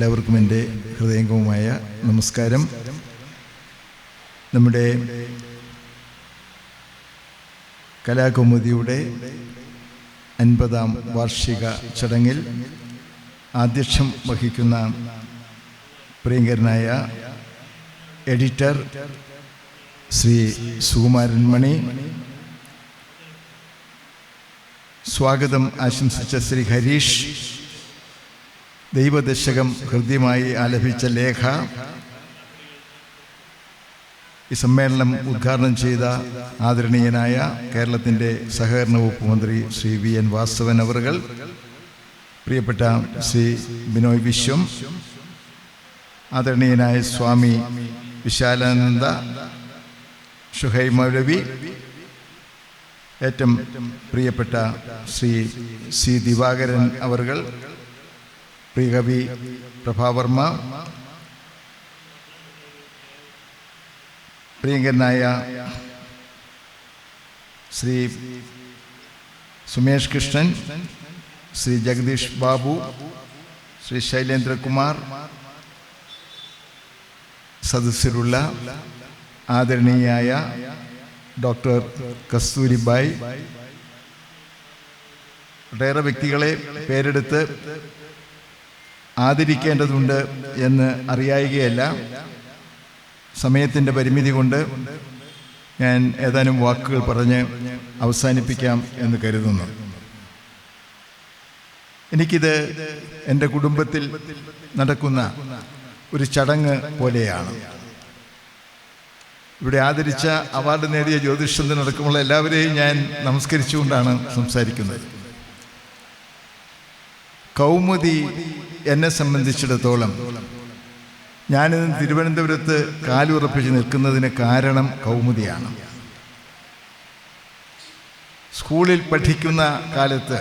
എല്ലാവർക്കും എന്റെ ഹൃദയംഗവുമായ നമസ്കാരം. നമ്മുടെ കലാകൗമുദിയുടെ അൻപതാം വാർഷിക ചടങ്ങിൽ ആധ്യക്ഷം വഹിക്കുന്ന പ്രിയങ്കരനായ എഡിറ്റർ ശ്രീ സുകുമാരൻ മണി സ്വാഗതം ആശംസിച്ച ശ്രീ ഹരീഷ് ദൈവദശകം ഹൃദ്യമായി ആലപിച്ച ലേഖ ഈ സമ്മേളനം ഉദ്ഘാടനം ചെയ്ത ആദരണീയനായ കേരളത്തിന്റെ സഹകരണ വകുപ്പ് മന്ത്രി ശ്രീ വി എൻ വാസവൻ അവറുകൾ പ്രിയപ്പെട്ട ശ്രീ ബിനോയ് വിശ്വം ആദരണീയനായ സ്വാമി വിശാലാനന്ദ ഷുഹൈ മൗലവി ഏറ്റവും പ്രിയപ്പെട്ട ശ്രീ സി ദിവാകരൻ പ്രിയകവി പ്രഭാവർമ്മ പ്രിയങ്കരനായ ശ്രീ സുമേഷ് കൃഷ്ണൻ ശ്രീ ജഗദീഷ് ബാബു ശ്രീ ശൈലേന്ദ്രകുമാർ സദസ്യരുള്ള ആദരണീയായ ഡോക്ടർ കസ്തൂരിബായ്. ഒട്ടേറെ വ്യക്തികളെ പേരെടുത്ത് ആദരിക്കേണ്ടതുണ്ട് എന്ന് അറിയായികയല്ല. സമയത്തിന്റെ പരിമിതി കൊണ്ട് ഞാൻ ഏതാനും വാക്കുകൾ പറഞ്ഞ് അവസാനിപ്പിക്കാം എന്ന് കരുതുന്നു. എനിക്കിത് എന്റെ കുടുംബത്തിൽ നടക്കുന്ന ഒരു ചടങ്ങ് പോലെയാണ്. ഇവിടെ ആദരിച്ച അവാർഡ് നേടിയ ജ്യോതിഷത്തിനടക്കമുള്ള എല്ലാവരെയും ഞാൻ നമസ്കരിച്ചുകൊണ്ടാണ് സംസാരിക്കുന്നത്. കൗമുദി എന്നെ സംബന്ധിച്ചിടത്തോളം ഞാനിന്ന് തിരുവനന്തപുരത്ത് കാലുറപ്പിച്ച് നിൽക്കുന്നതിന് കാരണം കൗമുദിയാണ്. സ്കൂളിൽ പഠിക്കുന്ന കാലത്ത്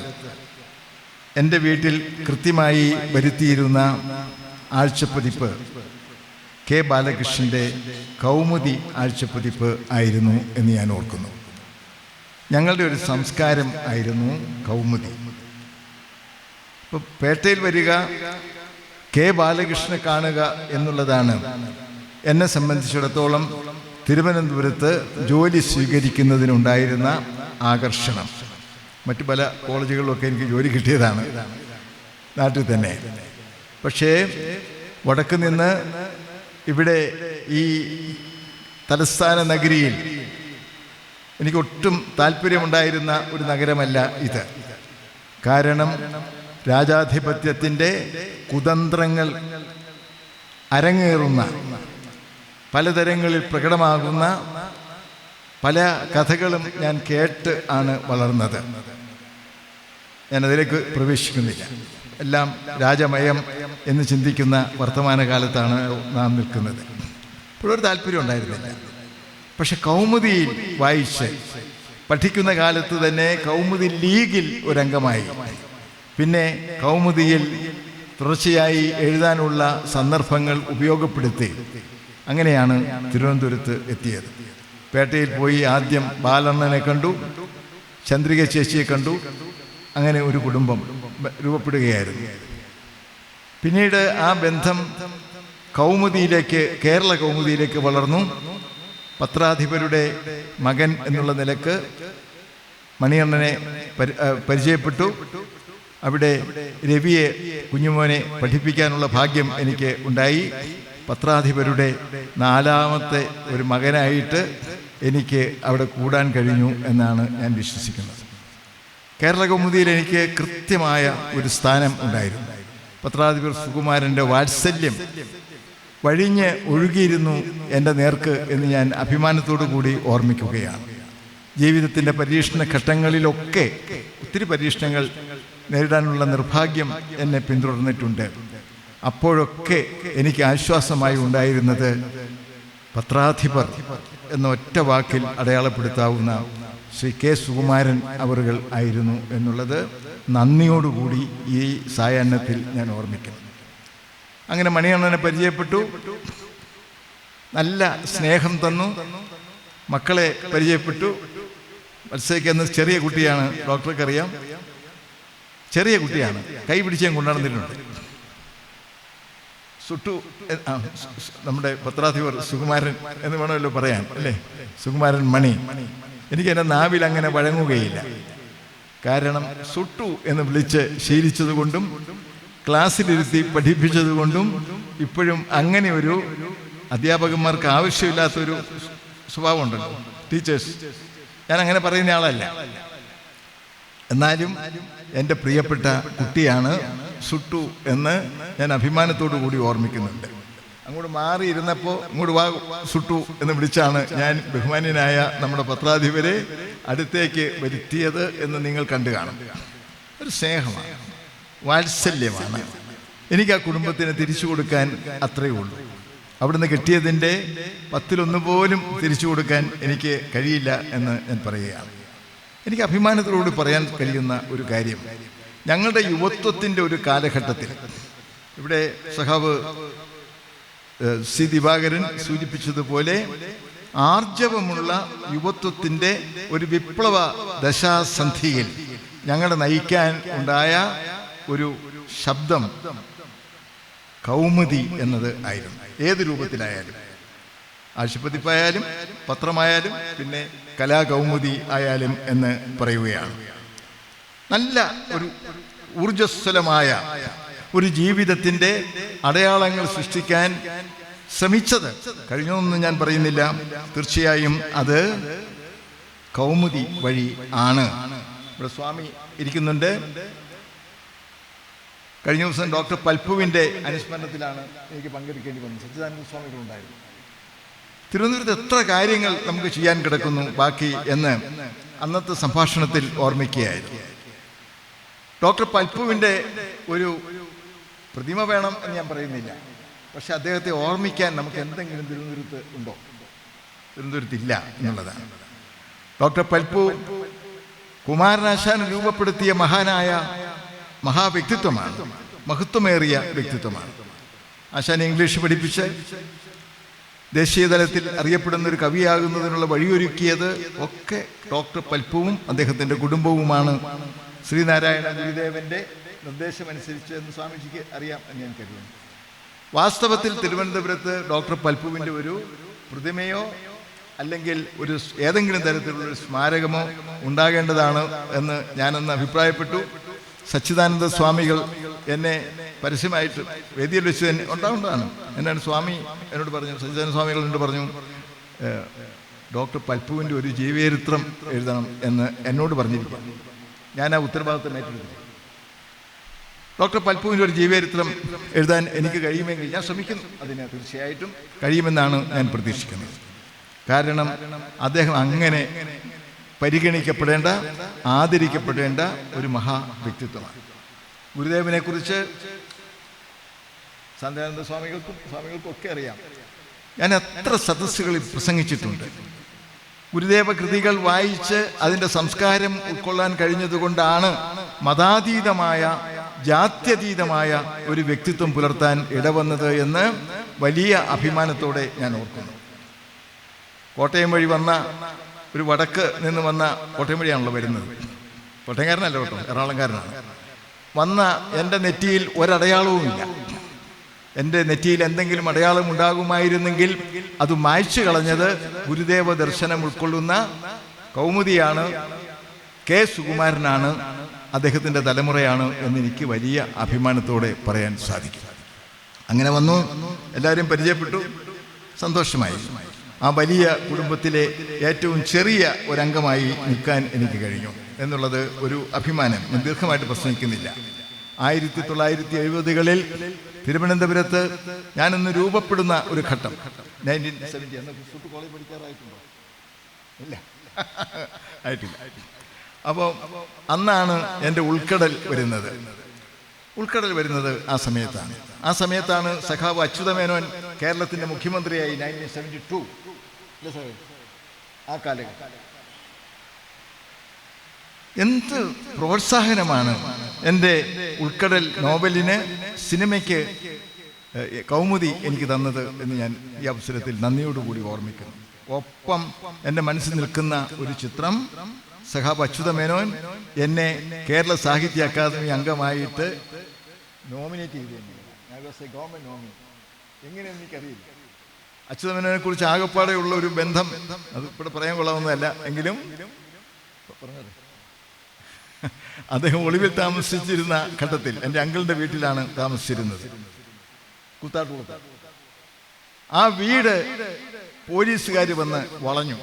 എന്റെ വീട്ടിൽ കൃത്യമായി വരുത്തിയിരുന്ന ആഴ്ചപ്പതിപ്പ് കെ ബാലകൃഷ്ണന്റെ കൗമുദി ആഴ്ചപ്പതിപ്പ് ആയിരുന്നു എന്ന് ഞാൻ ഓർക്കുന്നു. ഞങ്ങളുടെ ഒരു സംസ്കാരം ആയിരുന്നു കൗമുദി. ഇപ്പോൾ പേട്ടയിൽ വരിക കെ ബാലകൃഷ്ണനെ കാണുക എന്നുള്ളതാണ്. എന്നെ സംബന്ധിച്ചിടത്തോളം തിരുവനന്തപുരത്ത് ജോലി സ്വീകരിക്കുന്നതിനുണ്ടായിരുന്ന ആകർഷണം. മറ്റു പല കോളേജുകളിലൊക്കെ എനിക്ക് ജോലി കിട്ടിയതാണ്. നാട്ടിൽ തന്നെ. പക്ഷേ വടക്ക് നിന്ന് ഇവിടെ ഈ തലസ്ഥാന നഗരിയിൽ എനിക്ക് ഒട്ടും താല്പര്യമുണ്ടായിരുന്ന ഒരു നഗരമല്ല ഇത്. കാരണം രാജാധിപത്യത്തിന്റെ കുതന്ത്രങ്ങൾ അരങ്ങേറുന്ന പലതരങ്ങളിൽ പ്രകടമാകുന്ന പല കഥകളും ഞാൻ കേട്ട് ആണ് വളർന്നത്. ഞാൻ അതിലേക്ക് പ്രവേശിക്കുന്നില്ല. എല്ലാം രാജമയം എന്ന് ചിന്തിക്കുന്ന വർത്തമാനകാലത്താണ് നാം നിൽക്കുന്നത്. ഇപ്പോഴൊരു താല്പര്യം ഉണ്ടായിരുന്നില്ല. പക്ഷെ കൗമുദിയിൽ വായിച്ച് പഠിക്കുന്ന കാലത്ത് തന്നെ കൗമുദി ലീഗിൽ ഒരംഗമായി. പിന്നെ കൗമുദിയിൽ തുടർച്ചയായി എഴുതാനുള്ള സന്ദർഭങ്ങൾ ഉപയോഗപ്പെടുത്തി അങ്ങനെയാണ് തിരുവനന്തപുരത്ത് എത്തിയത്. പേട്ടയിൽ പോയി ആദ്യം ബാലണ്ണനെ കണ്ടു ചന്ദ്രിക ചേച്ചിയെ കണ്ടു അങ്ങനെ ഒരു കുടുംബം രൂപപ്പെടുകയായിരുന്നു. പിന്നീട് ആ ബന്ധം കൗമുദിയിലേക്ക് കേരള കൗമുദിയിലേക്ക് വളർന്നു. പത്രാധിപരുടെ മകൻ എന്നുള്ള നിലയ്ക്ക് മണിയണ്ണനെ പരിചയപ്പെട്ടു. അവിടെ രവിയെ കുഞ്ഞുമോനെ പഠിപ്പിക്കാനുള്ള ഭാഗ്യം എനിക്ക് ഉണ്ടായി. പത്രാധിപരുടെ നാലാമത്തെ ഒരു മകനായിട്ട് എനിക്ക് അവിടെ കൂടാൻ കഴിഞ്ഞു എന്നാണ് ഞാൻ വിശ്വസിക്കുന്നത്. കേരള കൗമുദിയിൽ എനിക്ക് കൃത്യമായ ഒരു സ്ഥാനം ഉണ്ടായിരുന്നു. പത്രാധിപർ സുകുമാരന്റെ വാത്സല്യം വഴിഞ്ഞ് ഒഴുകിയിരുന്നു എന്റെ നേർക്ക് എന്ന് ഞാൻ അഭിമാനത്തോടു കൂടി ഓർമ്മിക്കുകയാണ്. ജീവിതത്തിന്റെ പരീക്ഷണ ഘട്ടങ്ങളിലൊക്കെ ഒത്തിരി പരീക്ഷണങ്ങൾ നേരിടാനുള്ള നിർഭാഗ്യം എന്നെ പിന്തുടർന്നിട്ടുണ്ട്. അപ്പോഴൊക്കെ എനിക്ക് ആശ്വാസമായി ഉണ്ടായിരുന്നത് പത്രാധിപർ എന്ന ഒറ്റ വാക്കിൽ അടയാളപ്പെടുത്താവുന്ന ശ്രീ കെ സുകുമാരൻ അവറുകൾ ആയിരുന്നു എന്നുള്ളത് നന്ദിയോടുകൂടി ഈ സായാഹ്നത്തിൽ ഞാൻ ഓർമ്മിക്കുന്നു. അങ്ങനെ മണിയണ്ണനെ പരിചയപ്പെട്ടു. നല്ല സ്നേഹം തന്നു. മക്കളെ പരിചയപ്പെട്ടു. മത്സരിക്കുന്ന ചെറിയ കുട്ടിയാണ്. ഡോക്ടർക്ക് അറിയാം ചെറിയ കുട്ടിയാണ്. കൈ പിടിച്ച് ഞാൻ കൊണ്ടുനടന്നിട്ടുണ്ട്. സുട്ടു നമ്മുടെ പത്രാധിപർ സുകുമാരൻ എന്ന് വേണമല്ലോ പറയാൻ അല്ലേ? സുകുമാരൻ മണി. എനിക്ക് എന്റെ നാവിൽ അങ്ങനെ വഴങ്ങുകയില്ല. കാരണം സുട്ടു എന്ന് വിളിച്ച് ശീലിച്ചതുകൊണ്ടും ക്ലാസ്സിലിരുത്തി പഠിപ്പിച്ചതുകൊണ്ടും ഇപ്പോഴും അങ്ങനെ ഒരു അധ്യാപകന്മാർക്ക് ആവശ്യമില്ലാത്തൊരു സ്വഭാവമുണ്ടല്ലോ. ടീച്ചേഴ്സ് ഞാൻ അങ്ങനെ പറയുന്ന ആളല്ല. എന്നാലും എന്റെ പ്രിയപ്പെട്ട കുട്ടിയാണ് സുട്ടു എന്ന് ഞാൻ അഭിമാനത്തോടു കൂടി ഓർമ്മിക്കുന്നുണ്ട്. അങ്ങോട്ട് മാറിയിരുന്നപ്പോൾ ഇങ്ങോട്ട് വാ സുട്ടു എന്ന് വിളിച്ചാണ് ഞാൻ ബഹുമാന്യനായ നമ്മുടെ പത്രാധിപരെ അടുത്തേക്ക് വരുത്തിയത് എന്ന് നിങ്ങൾ കണ്ടു കാണും. ഒരു സ്നേഹമാണ് വാത്സല്യമാണ്. എനിക്ക് ആ കുടുംബത്തിന് തിരിച്ചു കൊടുക്കാൻ അത്രയേ ഉള്ളൂ. അവിടുന്ന് കിട്ടിയതിന്റെ പത്തിലൊന്ന് പോലും തിരിച്ചു കൊടുക്കാൻ എനിക്ക് കഴിയില്ല എന്ന് ഞാൻ പറയുകയാണ്. എനിക്ക് അഭിമാനത്തോട് പറയാൻ കഴിയുന്ന ഒരു കാര്യം. ഞങ്ങളുടെ യുവത്വത്തിന്റെ ഒരു കാലഘട്ടത്തിൽ. ഇവിടെ സഹാവ് സി ദിവാകരൻ സൂചിപ്പിച്ചതുപോലെ ആർജവമുള്ള യുവത്വത്തിന്റെ ഒരു വിപ്ലവ ദശാസന്ധിയിൽ ഞങ്ങളെ നയിക്കാൻ ഉണ്ടായ ഒരു ശബ്ദം കൗമുദി എന്നത് ആയിരുന്നു. ഏത് രൂപത്തിലായാലും. ആശുപത്രിപ്പായാലും പത്രമായാലും പിന്നെ കലാകൗമുദി ആയാലും എന്ന് പറയുകയാണ്. നല്ല ഒരു ഊർജസ്വലമായ ഒരു ജീവിതത്തിന്റെ അടയാളങ്ങൾ സൃഷ്ടിക്കാൻ ശ്രമിച്ചത്. കഴിഞ്ഞൊന്നും ഞാൻ പറയുന്നില്ല. തീർച്ചയായും അത് കൗമുദി വഴി ആണ്. ഇവിടെ സ്വാമി ഇരിക്കുന്നുണ്ട്. കഴിഞ്ഞ ദിവസം ഡോക്ടർ പൽപ്പുവിന്റെ അനുസ്മരണത്തിലാണ് എനിക്ക് പങ്കെടുക്കേണ്ടി വന്നത്. സച്ചിദാനന്ദ സ്വാമികളുണ്ടായിരുന്നു. തിരുവനന്തപുരത്ത് എത്ര കാര്യങ്ങൾ നമുക്ക് ചെയ്യാൻ കിടക്കുന്നു ബാക്കി എന്ന് അന്നത്തെ സംഭാഷണത്തിൽ ഓർമ്മിക്കുകയായിരുന്നു. ഡോക്ടർ പൽപ്പുവിന്റെ ഒരു പ്രതിമ വേണം എന്ന് ഞാൻ പറയുന്നില്ല. പക്ഷെ അദ്ദേഹത്തെ ഓർമ്മിക്കാൻ നമുക്ക് എന്തെങ്കിലും തിരുവനന്തപുരത്ത് ഉണ്ടോ? തിരുവനന്തപുരത്തില്ല എന്നുള്ളതാണ്. ഡോക്ടർ പൽപ്പു കുമാരനാശാൻ രൂപപ്പെടുത്തിയ മഹാനായ മഹാവ്യക്തിത്വമാണ് മഹത്വമേറിയ വ്യക്തിത്വമാണ്. ആശാൻ ഇംഗ്ലീഷ് പഠിപ്പിച്ച് ദേശീയ തലത്തിൽ അറിയപ്പെടുന്ന ഒരു കവിയാകുന്നതിനുള്ള വഴിയൊരുക്കിയത് ഒക്കെ ഡോക്ടർ പൽപ്പുവും അദ്ദേഹത്തിന്റെ കുടുംബവുമാണ്. ശ്രീനാരായണ ഗുരുദേവന്റെ നിർദ്ദേശമനുസരിച്ച് എന്ന് സ്വാമിജിക്ക് അറിയാം എന്ന് ഞാൻ കരുതുന്നു. വാസ്തവത്തിൽ തിരുവനന്തപുരത്ത് ഡോക്ടർ പൽപ്പുവിന്റെ ഒരു പ്രതിമയോ അല്ലെങ്കിൽ ഒരു ഏതെങ്കിലും തരത്തിലുള്ള ഒരു സ്മാരകമോ ഉണ്ടാകേണ്ടതാണ് എന്ന് ഞാനൊന്ന് അഭിപ്രായപ്പെട്ടു. സച്ചിദാനന്ദ സ്വാമികൾ എന്നെ പരസ്യമായിട്ട് വേദിയിൽ വെച്ച് തന്നെ ഉണ്ടാവുന്നതാണ്. എന്നാണ് സ്വാമി എന്നോട് പറഞ്ഞു സച്ചിദാനന്ദ സ്വാമികൾ എന്നോട് പറഞ്ഞു ഡോക്ടർ പൽപ്പുവിന്റെ ഒരു ജീവചരിത്രം എഴുതണം എന്ന് എന്നോട് പറഞ്ഞിരിക്കുന്നു. ഞാൻ ആ ഉത്തരവാദിത്തം ഏറ്റെടുത്തു ഡോക്ടർ പൽപ്പുവിന്റെ ഒരു ജീവചരിത്രം എഴുതാൻ എനിക്ക് കഴിയുമെങ്കിൽ ഞാൻ ശ്രമിക്കുന്നു. അതിന് തീർച്ചയായിട്ടും കഴിയുമെന്നാണ് ഞാൻ പ്രതീക്ഷിക്കുന്നത്. കാരണം അദ്ദേഹം അങ്ങനെ പരിഗണിക്കപ്പെടേണ്ട ആദരിക്കപ്പെടേണ്ട ഒരു മഹാ വ്യക്തിത്വമാണ് ഗുരുദേവനെ കുറിച്ച് സന്ദയാനന്ദ സ്വാമികൾക്കും സ്വാമികൾക്കും ഒക്കെ അറിയാം. ഞാൻ എത്ര സദസ്സുകളിൽ പ്രസംഗിച്ചിട്ടുണ്ട്. ഗുരുദേവ കൃതികൾ വായിച്ച് അതിന്റെ സംസ്കാരം ഉൾക്കൊള്ളാൻ കഴിഞ്ഞതുകൊണ്ടാണ് മതാതീതമായ ജാത്യതീതമായ ഒരു വ്യക്തിത്വം പുലർത്താൻ ഇടവന്നത് എന്ന് വലിയ അഭിമാനത്തോടെ ഞാൻ ഓർക്കുന്നു. കോട്ടയം വഴി വന്ന ഒരു വടക്ക് നിന്ന് വന്ന കോട്ടയം വഴിയാണല്ലോ വരുന്നത്. കോട്ടയംകാരനല്ല കേട്ടോ എറണാകുളംകാരനാണ്. വന്ന എന്റെ നെറ്റിയിൽ ഒരടയാളവുമില്ല. എന്റെ നെറ്റിയിൽ എന്തെങ്കിലും അടയാളം ഉണ്ടാകുമായിരുന്നെങ്കിൽ അത് മായ്ച്ചു കളഞ്ഞത് ഗുരുദേവ ദർശനം ഉൾക്കൊള്ളുന്ന കൗമുദിയാണ്. കെ. സുകുമാരനാണ്. അദ്ദേഹത്തിന്റെ തലമുറയാണ് എന്നെനിക്ക് വലിയ അഭിമാനത്തോടെ പറയാൻ സാധിക്കും. അങ്ങനെ വന്നു. എല്ലാവരും പരിചയപ്പെട്ടു. സന്തോഷമായി. ആ വലിയ കുടുംബത്തിലെ ഏറ്റവും ചെറിയ ഒരംഗമായി നിൽക്കാൻ എനിക്ക് കഴിഞ്ഞു എന്നുള്ളത് ഒരു അഭിമാനം. ദീർഘമായിട്ട് പ്രസംഗിക്കുന്നില്ല. ആയിരത്തി തൊള്ളായിരത്തി എഴുപതുകളിൽ തിരുവനന്തപുരത്ത് ഞാനൊന്ന് രൂപപ്പെടുന്ന ഒരു ഘട്ടം. നയന്റീൻ സെവന്റി അന്ന് കോളേജ് പഠിക്കാറായിട്ടുണ്ടോ? ഇല്ല. ആയിട്ടില്ല. അപ്പോൾ അന്നാണ് എന്റെ ഉൾക്കടൽ വരുന്നത്. ഉൾക്കടൽ വരുന്നത് ആ സമയത്താണ്. ആ സമയത്താണ് സഖാവ് അച്യുതമേനോൻ കേരളത്തിന്റെ മുഖ്യമന്ത്രിയായി നയന്റീൻ സെവന്റി ടു ആ കാലഘട്ടം. എന്ത് പ്രോത്സാഹനമാണ് എന്റെ ഉൾക്കടൽ നോവലിന് സിനിമയ്ക്ക് കൗമുദി എനിക്ക് തന്നത് എന്ന് ഞാൻ ഈ അവസരത്തിൽ നന്ദിയോടുകൂടി ഓർമ്മിക്കുന്നു. ഒപ്പം എന്റെ മനസ്സിൽ നിൽക്കുന്ന ഒരു ചിത്രം സഹാബ് അച്യുത മേനോൻ എന്നെ കേരള സാഹിത്യ അക്കാദമി അംഗമായിട്ട് നോമിനേറ്റ് ചെയ്തു എങ്ങനെയെന്ന് എനിക്കറിയില്ല. അച്യുതമേനോനെ കുറിച്ച് ആകെപ്പാടെയുള്ള ഒരു ബന്ധം അത് ഇവിടെ പറയാൻ കൊള്ളാവുന്നതല്ല. എങ്കിലും പറഞ്ഞോളൂ. അദ്ദേഹം ഒളിവിൽ താമസിച്ചിരുന്ന ഘട്ടത്തിൽ എന്റെ അങ്കിളിന്റെ വീട്ടിലാണ് താമസിച്ചിരുന്നത്. കൂത്താട്ടുകുളത്ത്. ആ വീട് പോലീസുകാർ വന്ന് വളഞ്ഞു.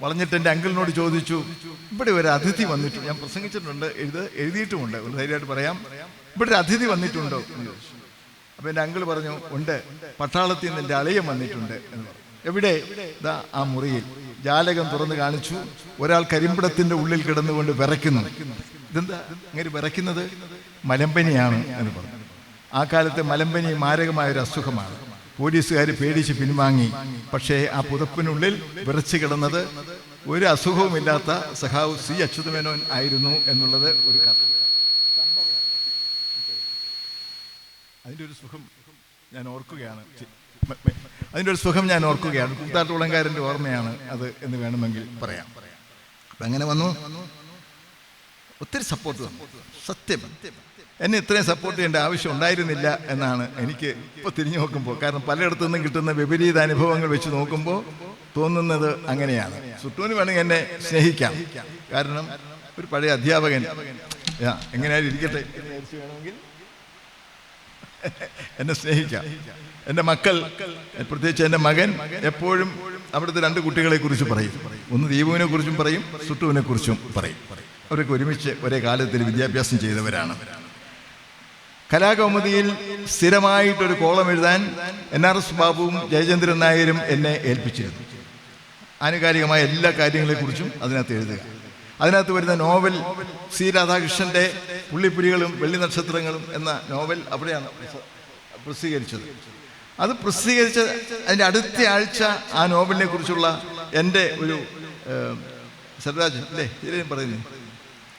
വളഞ്ഞിട്ട് എന്റെ അങ്കിളിനോട് ചോദിച്ചു ഇവിടെ ഒരു അതിഥി വന്നിട്ടുണ്ട് ഞാൻ പ്രസംഗിച്ചിട്ടുണ്ട് എഴുത് എഴുതിയിട്ടുമുണ്ട്. ഒരു ധൈര്യമായിട്ട് പറയാം. ഇവിടെ ഒരു അതിഥി വന്നിട്ടുണ്ടോ? എന്ന് ചോദിച്ചു. എന്റെ അങ്കിൾ പറഞ്ഞു ഉണ്ട്. പട്ടാളത്തിൽ നിന്ന് എന്റെ അളിയൻ വന്നിട്ടുണ്ട്. എന്ന് പറഞ്ഞു. എവിടെ? ദാ ആ മുറിയിൽ. ജാലകം തുറന്ന് കാണിച്ചു. ഒരാൾ കരിമ്പടത്തിന്റെ ഉള്ളിൽ കിടന്നുകൊണ്ട് വിറയ്ക്കുന്നു. ഇതെന്താ? ഇങ്ങനെ വിറയ്ക്കുന്നത്? മലമ്പനിയാണ് എന്ന് പറഞ്ഞു. ആ കാലത്ത് മലമ്പനി മാരകമായ ഒരു അസുഖമാണ്. പോലീസുകാർ പേടിച്ച് പിൻവാങ്ങി. പക്ഷേ ആ പുതപ്പിനുള്ളിൽ വിറച്ചു കിടന്നത് ഒരു അസുഖവുമില്ലാത്ത സഹാവ് സി അച്യുതമേനോൻ ആയിരുന്നു എന്നുള്ളത് ഒരു കഥ. അതിന്റെ ഒരു സുഖം ഞാൻ ഓർക്കുകയാണ്. അതിന്റെ ഒരു സുഖം ഞാൻ ഓർക്കുകയാണ്. കൂത്താട്ടുകുളങ്കാരന്റെ ഓർമ്മയാണ് അത് എന്ന് വേണമെങ്കിൽ പറയാം. അങ്ങനെ വന്നു. ഒത്തിരി സപ്പോർട്ട് സത്യം. എന്നെ ഇത്രയും സപ്പോർട്ട് ചെയ്യേണ്ട ആവശ്യം ഉണ്ടായിരുന്നില്ല എന്നാണ് എനിക്ക് ഇപ്പോൾ തിരിഞ്ഞു നോക്കുമ്പോൾ കാരണം പലയിടത്തു നിന്നും കിട്ടുന്ന വിപരീത അനുഭവങ്ങൾ വെച്ച് നോക്കുമ്പോൾ തോന്നുന്നത് അങ്ങനെയാണ്. സുട്ടൂന് വേണമെങ്കിൽ എന്നെ സ്നേഹിക്കാം. കാരണം ഒരു പഴയ അധ്യാപകൻ. എങ്ങനെയായാലും ഇരിക്കട്ടെ. വേണമെങ്കിൽ എന്നെ സ്നേഹിക്കാം. എന്റെ മക്കൾ പ്രത്യേകിച്ച് എന്റെ മകൻ എപ്പോഴും അവിടുത്തെ രണ്ട് കുട്ടികളെ കുറിച്ച് പറയും. ഒന്ന് ദീപുവിനെ കുറിച്ചും പറയും സുട്ടുവിനെ കുറിച്ചും പറയും. അവരൊക്കെ ഒരുമിച്ച് ഒരേ കാലത്തിൽ വിദ്യാഭ്യാസം ചെയ്തവരാണ്. കലാകൗമുദിയിൽ സ്ഥിരമായിട്ടൊരു കോളം എഴുതാൻ എൻ ആർ എസ് ബാബുവും ജയചന്ദ്രൻ നായരും എന്നെ ഏൽപ്പിച്ചിരുന്നു. ആനുകാലികമായ എല്ലാ കാര്യങ്ങളെക്കുറിച്ചും അതിനകത്ത് എഴുതുക. അതിനകത്ത് വരുന്ന നോവൽ സി രാധാകൃഷ്ണന്റെ പുള്ളിപ്പുലികളും വെള്ളി നക്ഷത്രങ്ങളും എന്ന നോവൽ അവിടെയാണ് പ്രസിദ്ധീകരിച്ചത്. അത് പ്രസിദ്ധീകരിച്ച അതിന്റെ അടുത്ത ആഴ്ച ആ നോവലിനെ കുറിച്ചുള്ള എന്റെ ഒരു സർരാജ് അല്ലേ? ഇതിലും പറയുന്നു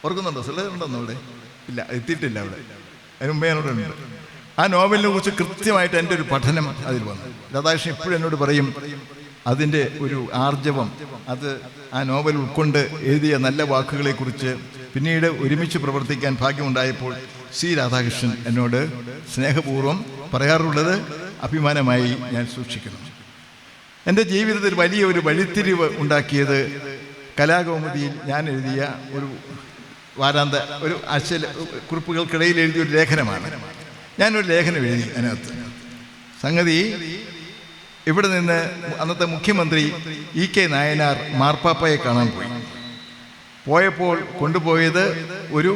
ഓർക്കുന്നുണ്ടോ? സർരാജ് ഉണ്ടോന്നോ അവിടെ? ഇല്ല എത്തിയിട്ടില്ല അവിടെ. അതിന് ഉണ്ട്. ആ നോവലിനെ കുറിച്ച് കൃത്യമായിട്ട് എന്റെ ഒരു പഠനം അതിൽ വന്നു. രാധാകൃഷ്ണൻ ഇപ്പോഴും എന്നോട് പറയും അതിന്റെ ഒരു ആർജവം അത് ആ നോവൽ ഉൾക്കൊണ്ട് എഴുതിയ നല്ല വാക്കുകളെക്കുറിച്ച് പിന്നീട് ഒരുമിച്ച് പ്രവർത്തിക്കാൻ ഭാഗ്യമുണ്ടായപ്പോൾ സി രാധാകൃഷ്ണൻ എന്നോട് സ്നേഹപൂർവം പറയാറുള്ളത് അഭിമാനമായി ഞാൻ സൂക്ഷിക്കുന്നു. എന്റെ ജീവിതത്തിൽ വലിയ ഒരു വഴിത്തിരിവ് ഉണ്ടാക്കിയത് കലാകൗമുദിയിൽ ഞാൻ എഴുതിയ ഒരു വാരാന്ത ഒരു ആശയ കുറിപ്പുകൾക്കിടയിൽ എഴുതിയ ഒരു ലേഖനമാണ്. ഞാനൊരു ലേഖനം എഴുതി അതിനകത്ത്. സംഗതി ഇവിടെ നിന്ന് അന്നത്തെ മുഖ്യമന്ത്രി ഇ കെ നായനാർ മാർപ്പാപ്പയെ കാണാൻ പോയി. പോയപ്പോൾ കൊണ്ടുപോയത് ഒരു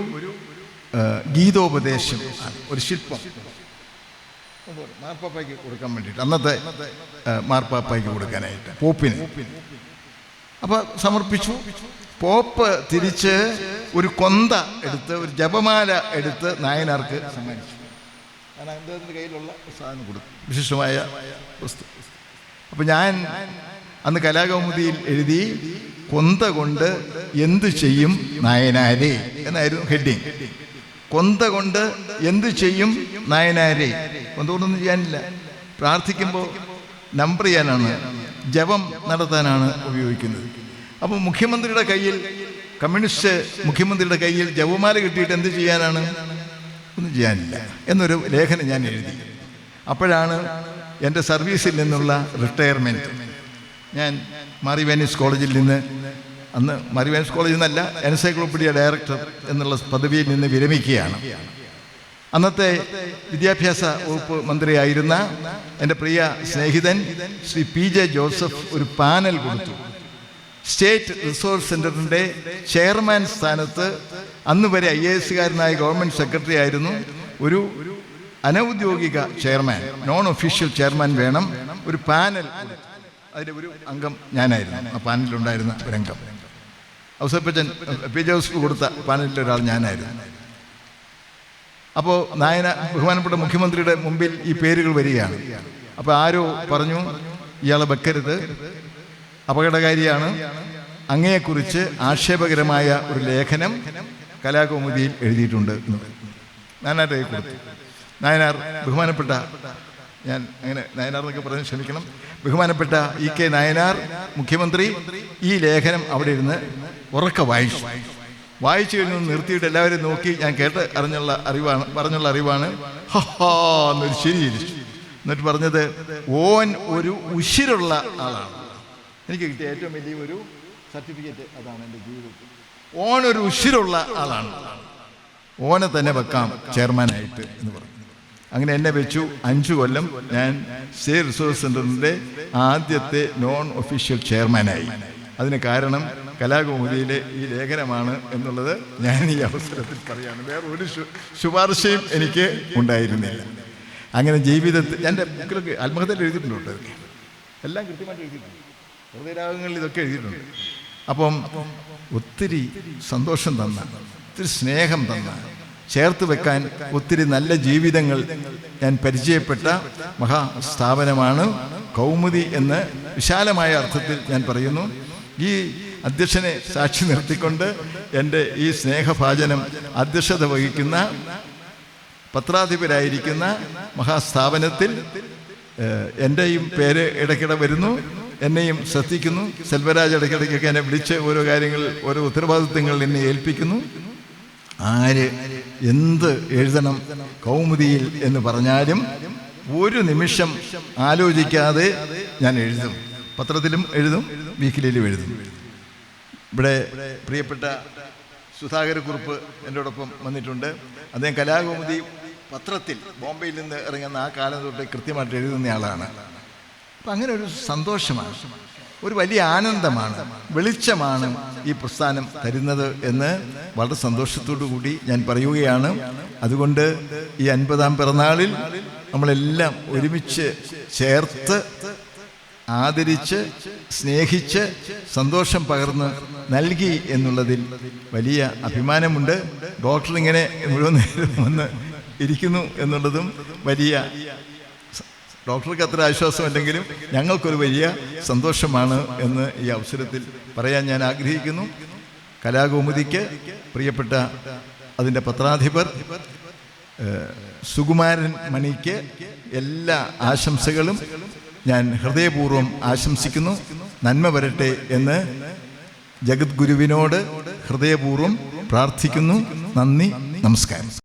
ഗീതോപദേശം ഒരു ശില്പം. മാർപ്പാപ്പയ്ക്ക് കൊടുക്കാൻ വേണ്ടിയിട്ട് അന്നത്തെ മാർപ്പാപ്പയ്ക്ക് കൊടുക്കാനായിട്ട് പോപ്പിന്. അപ്പൊ സമർപ്പിച്ചു. പോപ്പ് തിരിച്ച് ഒരു കൊന്ത എടുത്ത് ഒരു ജപമാല എടുത്ത് നായനാർക്ക് സമ്മാനിച്ചു. കയ്യിലുള്ള സാധനം കൊടുത്തു. വിശിഷ്ടമായ വസ്തു. അപ്പൊ ഞാൻ അന്ന് കലാകൗമുദിയിൽ എഴുതി കൊന്ത കൊണ്ട് എന്തു ചെയ്യും നായനാരെ? എന്നായിരുന്നു ഹെഡിങ്. കൊന്ത കൊണ്ട് എന്തു ചെയ്യും നായനാരെ? കൊന്ത കൊണ്ടൊന്നും ചെയ്യാനില്ല. പ്രാർത്ഥിക്കുമ്പോൾ നമ്പർ ചെയ്യാനാണ് ജപം നടത്താനാണ് ഉപയോഗിക്കുന്നത്. അപ്പോൾ മുഖ്യമന്ത്രിയുടെ കയ്യിൽ കമ്മ്യൂണിസ്റ്റ് മുഖ്യമന്ത്രിയുടെ കയ്യിൽ ജപമാല കിട്ടിയിട്ട് എന്ത് ചെയ്യാനാണ്? ഒന്നും ചെയ്യാനില്ല. എന്നൊരു ലേഖനം ഞാൻ എഴുതി. അപ്പോഴാണ് എന്റെ സർവീസിൽ നിന്നുള്ള റിട്ടയർമെന്റ്. ഞാൻ മാറി വേനീസ് കോളേജിൽ നിന്ന് അന്ന് മാറി വേനീസ് കോളേജിൽ നിന്നല്ല എൻസൈക്ലോപ്പീഡിയ ഡയറക്ടർ എന്നുള്ള പദവിയിൽ നിന്ന് വിരമിക്കുകയാണ്. അന്നത്തെ വിദ്യാഭ്യാസ വകുപ്പ് മന്ത്രിയായിരുന്ന എന്റെ പ്രിയ സ്നേഹിതൻ ശ്രീ പി ജെ ജോസഫ് ഒരു പാനൽ കൊടുത്തു. സ്റ്റേറ്റ് റിസോഴ്സ് സെന്ററിന്റെ ചെയർമാൻ സ്ഥാനത്ത് അന്ന് വരെ ഐ എ എസുകാരനായ ഗവൺമെന്റ് സെക്രട്ടറി ആയിരുന്നു ഒരു അനൗദ്യോഗിക ചെയർമാൻ നോൺ ഒഫീഷ്യൽ ചെയർമാൻ വേണം ഒരു പാനൽ അതിന്റെ ഒരു അംഗം ഞാനായിരുന്നു. ആ പാനലിലുണ്ടായിരുന്ന ഒരു അംഗം ഔസപ്പച്ചൻ പി ജോസഫ് കൊടുത്ത പാനലിൽ ഒരാൾ ഞാനായിരുന്നു. അപ്പോൾ നായന ബഹുമാനപ്പെട്ട മുഖ്യമന്ത്രിയുടെ മുമ്പിൽ ഈ പേരുകൾ വരികയാണ്. അപ്പോൾ ആരോ പറഞ്ഞു ഇയാളെ വെക്കരുത്. അപകടകാരിയാണ്. അങ്ങയെക്കുറിച്ച് ആക്ഷേപകരമായ ഒരു ലേഖനം കലാകൗമുദിയിൽ എഴുതിയിട്ടുണ്ട്. എന്ന്. നായനാരുടെ കൊടുത്തു. നായനാർ ബഹുമാനപ്പെട്ട ഞാൻ അങ്ങനെ നായനാർ എന്നൊക്കെ പറഞ്ഞ് ക്ഷമിക്കണം ബഹുമാനപ്പെട്ട ഇ കെ നായനാർ മുഖ്യമന്ത്രി ഈ ലേഖനം അവിടെ ഇരുന്ന് ഉറക്ക വായിച്ചു. വായിച്ചു കഴിഞ്ഞ് നിർത്തിയിട്ട് എല്ലാവരും നോക്കി. ഞാൻ കേട്ട് അറിഞ്ഞുള്ള അറിവാണ് പറഞ്ഞുള്ള അറിവാണ്. ഹഹാ എന്നൊരു ചിരി ചിരിച്ചു. എന്നിട്ട് പറഞ്ഞത് ഓൻ ഒരു ഉശിരുള്ള ആളാണ്. എനിക്ക് കിട്ടിയ ഏറ്റവും വലിയ ഒരു സർട്ടിഫിക്കറ്റ് അതാണ് എന്റെ ജീവിതത്തിൽ. ഓൻ ഒരു ഉശിരുള്ള ആളാണ്. ഓനെ തന്നെ വെക്കാം ചെയർമാനായിട്ട് എന്ന് പറഞ്ഞു. അങ്ങനെ എന്നെ വെച്ചു. അഞ്ചു കൊല്ലം ഞാൻ സ്റ്റേറ്റ് റിസോഴ്സ് സെന്ററിന്റെ ആദ്യത്തെ നോൺ ഒഫീഷ്യൽ ചെയർമാനായി. അതിന് കാരണം കലാകൗമുദിയിലെ ഈ ലേഖനമാണ് എന്നുള്ളത് ഞാൻ ഈ അവസരത്തിൽ പറയാണ്. വേറെ ഒരു ശുപാർശയും എനിക്ക് ഉണ്ടായിരുന്നില്ല. അങ്ങനെ ജീവിതത്തിൽ എന്റെ ബുക്കിലൊക്കെ ആത്മഹത്യയിൽ എഴുതിയിട്ടുണ്ട് എല്ലാം കൃത്യമായിട്ട് എഴുതിയിട്ടുണ്ട്. ഹൃദയരാഗങ്ങളിൽ ഇതൊക്കെ എഴുതിയിട്ടുണ്ട്. അപ്പം ഒത്തിരി സന്തോഷം തന്ന ഒത്തിരി സ്നേഹം തന്ന ചേർത്ത് വെക്കാൻ ഒത്തിരി നല്ല ജീവിതങ്ങൾ ഞാൻ പരിചയപ്പെട്ട മഹാസ്ഥാപനമാണ് കൗമുദി എന്ന് വിശാലമായ അർത്ഥത്തിൽ ഞാൻ പറയുന്നു. ഈ അധ്യക്ഷനെ സാക്ഷി നിർത്തിക്കൊണ്ട് എന്റെ ഈ സ്നേഹഭാചനം അധ്യക്ഷത വഹിക്കുന്ന പത്രാധിപരായിരിക്കുന്ന മഹാസ്ഥാപനത്തിൽ എന്റെയും പേര് ഇടയ്ക്കിടെ വരുന്നു. എന്നെയും ശ്രദ്ധിക്കുന്നു. സെൽവരാജ് ഇടയ്ക്കിടയ്ക്കൊക്കെ എന്നെ വിളിച്ച് ഓരോ കാര്യങ്ങൾ ഓരോ ഉത്തരവാദിത്വങ്ങൾ എന്നെ ഏൽപ്പിക്കുന്നു. ആര് എന്ത് എഴുതണം കൗമുദിയിൽ എന്ന് പറഞ്ഞാലും ഒരു നിമിഷം ആലോചിക്കാതെ ഞാൻ എഴുതും. പത്രത്തിലും എഴുതും വീക്കിലിയിലും എഴുതും. ഇവിടെ പ്രിയപ്പെട്ട സുധാകരക്കുറുപ്പ് എന്നോടൊപ്പം വന്നിട്ടുണ്ട്. അദ്ദേഹം കലാകൗമുദി പത്രത്തിൽ ബോംബെയിൽ നിന്ന് ഇറങ്ങുന്ന ആ കാലം തൊട്ട് കൃത്യമായിട്ട് എഴുതുന്ന ആളാണ്. അപ്പം അങ്ങനെ ഒരു സന്തോഷമാണ് ഒരു വലിയ ആനന്ദമാണ് വെളിച്ചമാണ് ഈ പ്രസ്ഥാനം തരുന്നത് എന്ന് വളരെ സന്തോഷത്തോടു കൂടി ഞാൻ പറയുകയാണ്. അതുകൊണ്ട് ഈ അൻപതാം പിറന്നാളിൽ നമ്മളെല്ലാം ഒരുമിച്ച് ചേർത്ത് ആദരിച്ച് സ്നേഹിച്ച് സന്തോഷം പകർന്ന് നൽകി എന്നുള്ളതിൽ വലിയ അഭിമാനമുണ്ട്. ഡോക്ടർ ഇങ്ങനെ മുഴുവൻ നേരം വന്ന് ഇരിക്കുന്നു എന്നുള്ളതും വലിയ ഡോക്ടർക്ക് അത്ര ആശ്വാസമല്ലെങ്കിലും ഞങ്ങൾക്കൊരു വലിയ സന്തോഷമാണ് എന്ന് ഈ അവസരത്തിൽ പറയാൻ ഞാൻ ആഗ്രഹിക്കുന്നു. കലാകൗമുദിക്ക് പ്രിയപ്പെട്ട അതിന്റെ പത്രാധിപർ സുകുമാരൻ മണിക്ക് എല്ലാ ആശംസകളും ഞാൻ ഹൃദയപൂർവം ആശംസിക്കുന്നു. നന്മ വരട്ടെ എന്ന് ജഗദ്ഗുരുവിനോട് ഹൃദയപൂർവം പ്രാർത്ഥിക്കുന്നു. നന്ദി നമസ്കാരം.